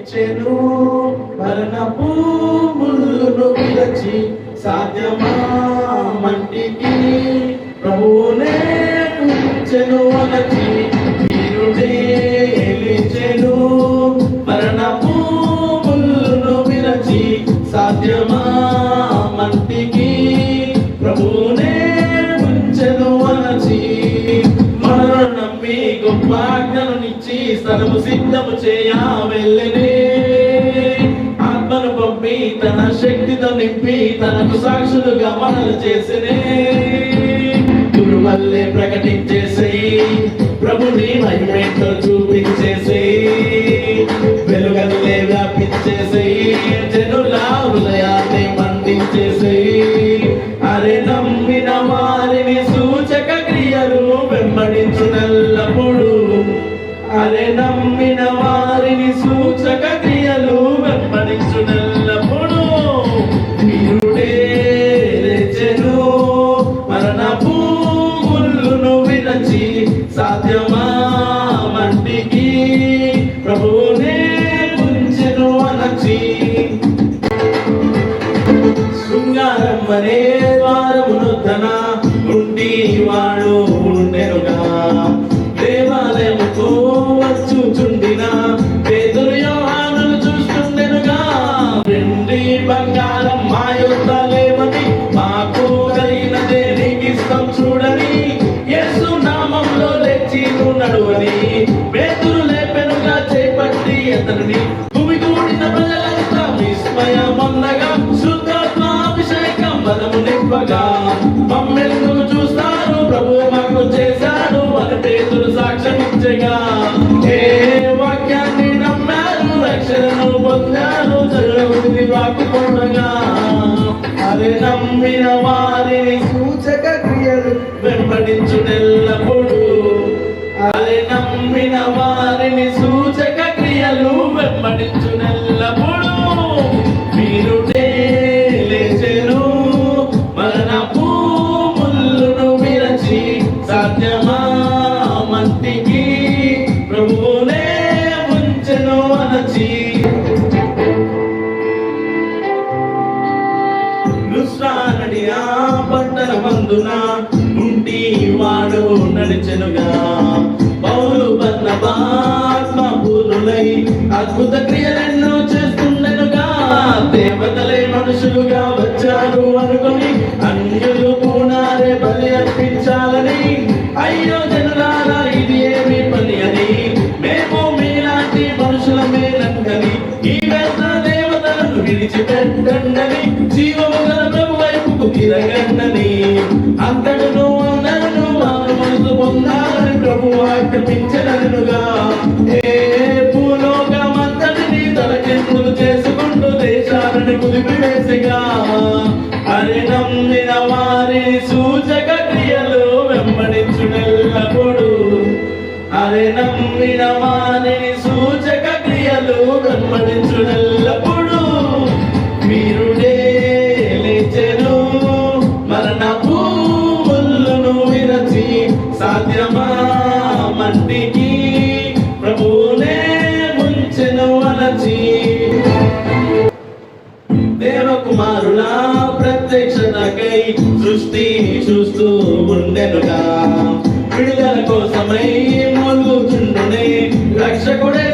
లేచెను మరణపు ముళ్ళును విరచి సాధ్యమా మంటికి ప్రభువునే ఉంచెను అనచి వీరుడే లేచెను మరణపు ముళ్ళును విరచి సాధ్యమా స్థలము సిద్ధము చేయ వెళ్ళనే ఆత్మను పంపి తన శక్తితో నింపి తనకు సాక్షులుగా మనలు చేసినే. నమ్మిన వారిని సూచక క్రియలు వెంబడించునెల్లప్పుడు అదే నమ్మిన వారి పట్టణ మందున ఉండి వాడు నడిచెనుగా. పౌలు బన్నబాత్మ పూర్ణులై అద్భుత క్రియలెన్నో చేస్తుండెనుగా. దేవతలే మనుషులుగా వచ్చారు అనుకుని అన్యులు పూనారే బలి అర్పించాలని. అయ్యో జనులారా ఇది ఏమి పని అని. మేము మీలాంటి మనుషులమేనందని ఈ పెద్ద దేవతలను విడిచిపెట్టండి జీవము గల ప్రభు వైపుకు తిరగండి. అరి నమ్మిన సూచక క్రియలు వెంబడించునెల్లప్పుడు అరే నమ్మిన వారిని సూచక క్రియలు వెంబడించునెల్లప్పుడు వీరుడే లేచెను మరణపు ముళ్ళును విరచి సాధ్యమా మంటికి చూస్తూ ఉండెనుగా విడుదల కోసమై మూలుగుచుండునే రక్షకుడే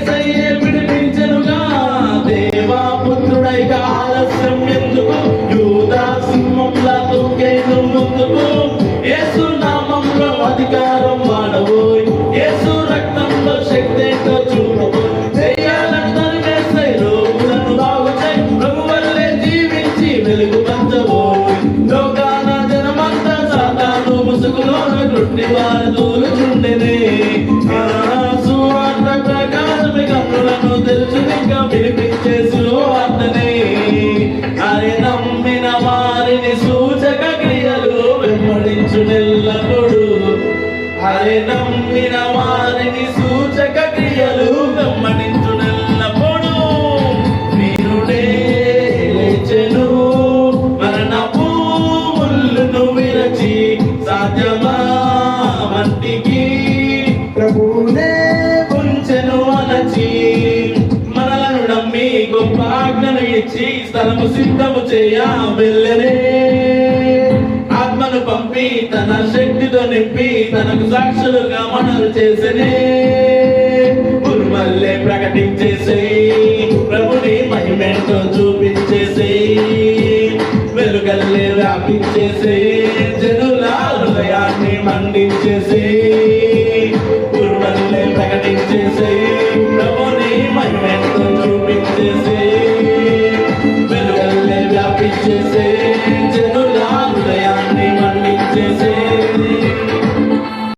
వారు దూలుచుండెనే ఆ సువార్త ప్రకాశమి కన్నులను తెలుసు ఇంకా వినిపించే సువార్తనే అరే నమ్మిన వారిని సూచక క్రియలు వెంబడించునెల్లప్పుడు అరే నమ్మిన వారిని సూచక క్రియ ఇచ్చి స్థలము సిద్ధము చేయ వెళ్ళనే. ఆత్మను పంపి తన శక్తితో నింపి తనకు సాక్షులుగా మనలు చేసనే. ఉర్మల్లే ప్రకటించేసి ప్రభుని మహిమేంటో చూపించేసి. వెలుగల్లే వ్యాపించేసి జనుల హృదయాన్ని మండించేసి.